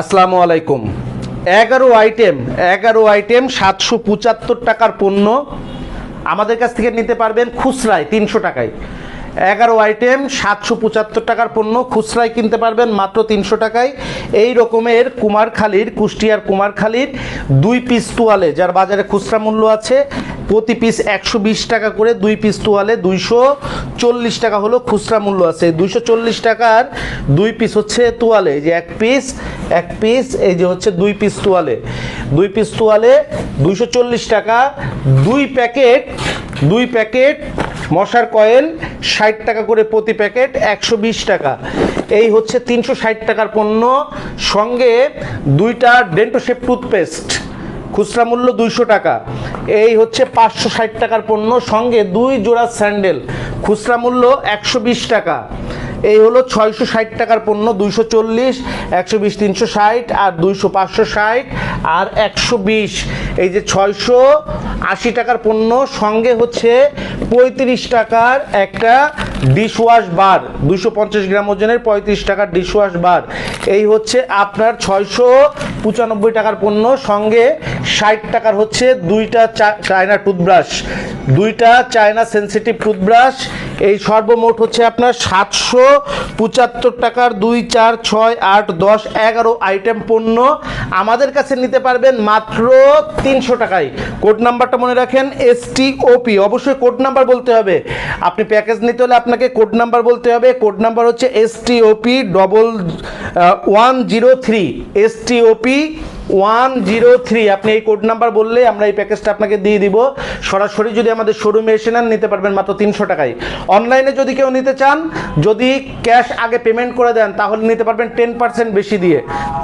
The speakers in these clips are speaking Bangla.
আসসালামু আলাইকুম। এগারো আইটেম এগারো আইটেম সাতশো পঁচাত্তর টাকার পণ্য আমাদের কাছ থেকে নিতে পারবেন খুচরায় তিনশো টাকায়। এগারো আইটেম সাতশো পঁচাত্তর টাকার পণ্য খুচরায় কিনতে পারবেন মাত্র তিনশো টাকায়। এই রকমের কুমারখালীর, কুষ্টিয়ার কুমারখালীর দুই পিস তোয়ালে, যার বাজারে খুচরা মূল্য আছে প্রতি পিস একশো বিশ টাকা করে, দুই পিস তোয়ালে দুইশো চল্লিশ টাকা হলো খুচরা মূল্য আছে। দুইশো চল্লিশ টাকার দুই পিস হচ্ছে তোয়ালে যে এক পিস এক পিস এই যে হচ্ছে দুই পিস তোয়ালে। দুই পিস তোয়ালে দুইশো চল্লিশ টাকা, দুই প্যাকেট দুই প্যাকেট মশার কয়েল ষাট টাকা করে প্রতি প্যাকেট একশো বিশ টাকা। এই হচ্ছে তিনশো ষাট টাকার পণ্য, সঙ্গে দুইটা ডেন্টোশেপ টুথপেস্ট, খুচরা মূল্য দুইশো টাকা। এই হচ্ছে পাঁচশো ষাট টাকার পণ্য। সঙ্গে দুই জোড়া স্যান্ডেল। খুচরা মূল্য একশো বিশ টাকা। এই হলো ছয়শো ষাট টাকার পণ্য, দুইশো চল্লিশ, একশো বিশ, তিনশো ষাট আর দুইশো পাঁচশো ষাট আর একশো বিশ। এই যে ছয়শো আশি টাকার পণ্য, সঙ্গে হচ্ছে পঁয়ত্রিশ টাকার একটা ডিশওয়াশ বার দুশো পঞ্চাশ গ্রাম ওজনের পঁয়ত্রিশ টাকার ডিশওয়াশ বার। এই হচ্ছে আপনার ছয়শো পঁচানব্বই টাকার পণ্য, সঙ্গে ষাট টাকার হচ্ছে দুইটা চায়না টুথব্রাশ। দুইটা চায়না সেন্সিটিভ টুথব্রাশ এই সর্বমোট হচ্ছে আপনার সাতশো পঁচাত্তর টাকার দুই, চার, ছয়, আট, দশ, এগারো আইটেম পণ্য। আমাদের কাছে নিতে পারবেন মাত্র তিনশো টাকায়। কোড নাম্বারটা মনে রাখেন এস ওপি অবশ্যই কোড নাম্বার বলতে হবে। আপনি প্যাকেজ নিতে হলে আপনাকে কোড নাম্বার বলতে হবে। কোড নাম্বার হচ্ছে S O P double one zero three S O P one zero three, আপনি এই কোড নাম্বার বললে আমরা এই প্যাকেজটা আপনাকে দিয়ে দিব। সরাসরি যদি আমাদের শোরুমে এসে নেন, নিতে পারবেন মাত্র তিনশো টাকায়। অনলাইনে যদি কেউ নিতে চান, যদি ক্যাশ আগে পেমেন্ট করে দেন, তাহলে নিতে পারবেন টেন পার্সেন্ট বেশি দিয়ে।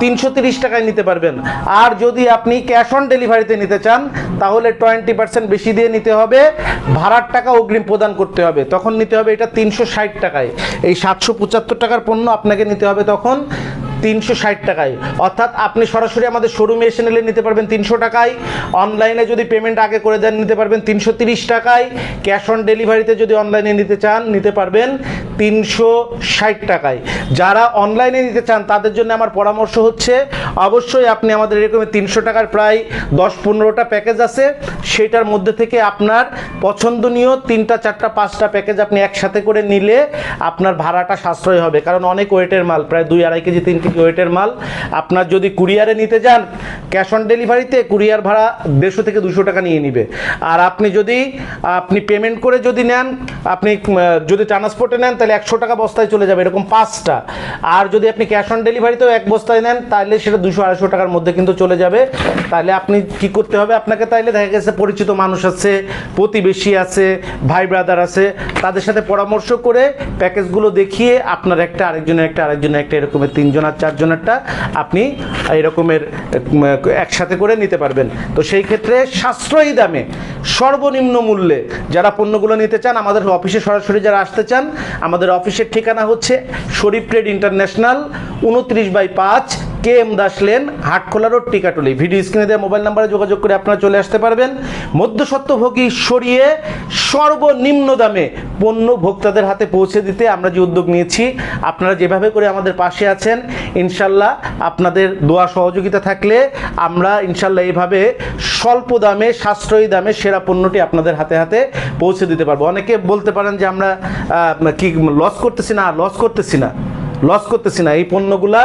তিনশো তিরিশ টাকায় নিতে পারবেন। আর যদি আপনি ক্যাশ অন ডেলিভারিতে নিতে চান, তাহলে টোয়েন্টি পার্সেন্ট বেশি দিয়ে নিতে হবে। ভাড়ার টাকা অগ্রিম প্রদান করতে হবে। তখন নিতে হবে এটা তিনশো ষাট টাকায়। এই সাতশো পঁচাত্তর টাকার পণ্য আপনাকে নিতে হবে তখন। তিনশো ষাট টাকায়। অর্থাৎ আপনি সরাসরি আমাদের শোরুমে এসে নিলে নিতে পারবেন তিনশো টাকায়। অনলাইনে যদি পেমেন্ট আগে করে দেন, নিতে পারবেন তিনশো তিরিশ টাকায়। ক্যাশ অন ডেলিভারিতে যদি অনলাইনে নিতে চান, নিতে পারবেন। তিনশো ষাট টাকায়। যারা অনলাইনে নিতে চান, তাদের জন্য আমার পরামর্শ হচ্ছে, অবশ্যই আপনি আমাদের এরকম তিনশো টাকার প্রায় দশ পনেরোটা প্যাকেজ আছে। সেটার মধ্যে থেকে আপনার পছন্দনীয় তিনটা, চারটা, পাঁচটা প্যাকেজ আপনি একসাথে করে নিলে আপনার ভাড়াটা সাশ্রয় হবে। কারণ অনেক ওয়েটের মাল, প্রায় দুই আড়াই কেজি, তিন কেজি ওয়েটের মাল। আপনার যদি কুরিয়ারে নিতে যান ক্যাশ অন ডেলিভারিতে কুরিয়ার ভাড়া দেড়শো থেকে দুশো টাকা নিয়ে নিবে। আর আপনি যদি, আপনি পেমেন্ট করে যদি নেন, আপনি যদি ট্রান্সপোর্টে নেন, তাহলে একশো টাকা বস্তায় চলে যাবে, এরকম পাঁচটা। আর যদি আপনি ক্যাশ অন ডেলিভারিতেও এক বস্তায় নেন তাহলে সেটা দুশো আড়াইশো টাকার মধ্যে কিন্তু চলে যাবে। তাহলে আপনি কি করতে হবে? আপনাকে তাইলে দেখা গেছে পরিচিত মানুষ আছে, প্রতিবেশী আছে, ভাই ব্রাদার আছে, তাদের সাথে পরামর্শ করে প্যাকেজগুলো দেখিয়ে আপনার একটা, আরেকজনের একটা আরেকজনের একটা, এরকমের তিনজন আর চারজনেরটা আপনি এরকমের একসাথে করে নিতে পারবেন। তো সেই ক্ষেত্রে সাশ্রয়ী দামে, সর্বনিম্ন মূল্যে যারা পণ্যগুলো নিতে চান, আমাদের অফিসে সরাসরি যারা আসতে চান আমাদের অফিসের ঠিকানা হচ্ছে শরীফ ট্রেড ইন্টারন্যাশনাল উনত্রিশ বাই পাঁচ K M Das lane Hatkhola road Tikatuli. Video স্ক্রিনে দেওয়া মোবাইল নাম্বারে যোগাযোগ করে আপনারা চলে আসতে পারবেন। মধ্যসত্ত্বভোগী সরিয়ে সর্বনিম্ন দামে পণ্য ভোক্তাদের হাতে পৌঁছে দিতে আমরা যে উদ্যোগ নিয়েছি, আপনারা যেভাবে করে আমাদের পাশে আছেন, ইনশাল্লাহ আপনাদের দোয়া সহযোগিতা থাকলে আমরা ইনশাল্লাহ এইভাবে স্বল্প দামে, সাশ্রয়ী দামে সেরা পণ্যটি আপনাদের হাতে হাতে পৌঁছে দিতে পারব। অনেকে বলতে পারেন যে আমরা কি লস করতেছি না, লস করতেছি না। লস করতেছি না। এই পণ্যগুলা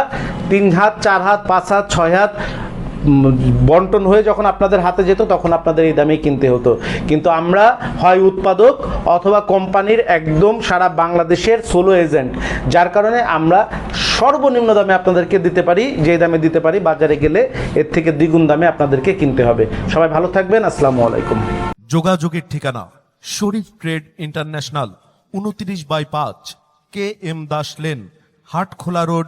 তিন হাত চার হাত পাঁচ হাত ছয় হাত বন্টন হয়ে যখন আপনাদের হাতে যেত তখন আপনাদের এই দামেই কিনতে হতো। কিন্তু আমরা হয় উৎপাদক অথবা কোম্পানির একদম সারা বাংলাদেশের সোলো এজেন্ট যার কারণে আমরা সর্বনিম্ন দামে আপনাদেরকে দিতে পারি, যে দামে দিতে পারি, বাজারে গেলে এর থেকে দ্বিগুণ দামে আপনাদেরকে কিনতে হবে। সবাই ভালো থাকবেন, আসসালামু আলাইকুম। যোগাযোগের ঠিকানা, শরীফ ট্রেড ইন্টারন্যাশনাল, উনত্রিশ বাই পাঁচ, K M Das lane, Hatkhola road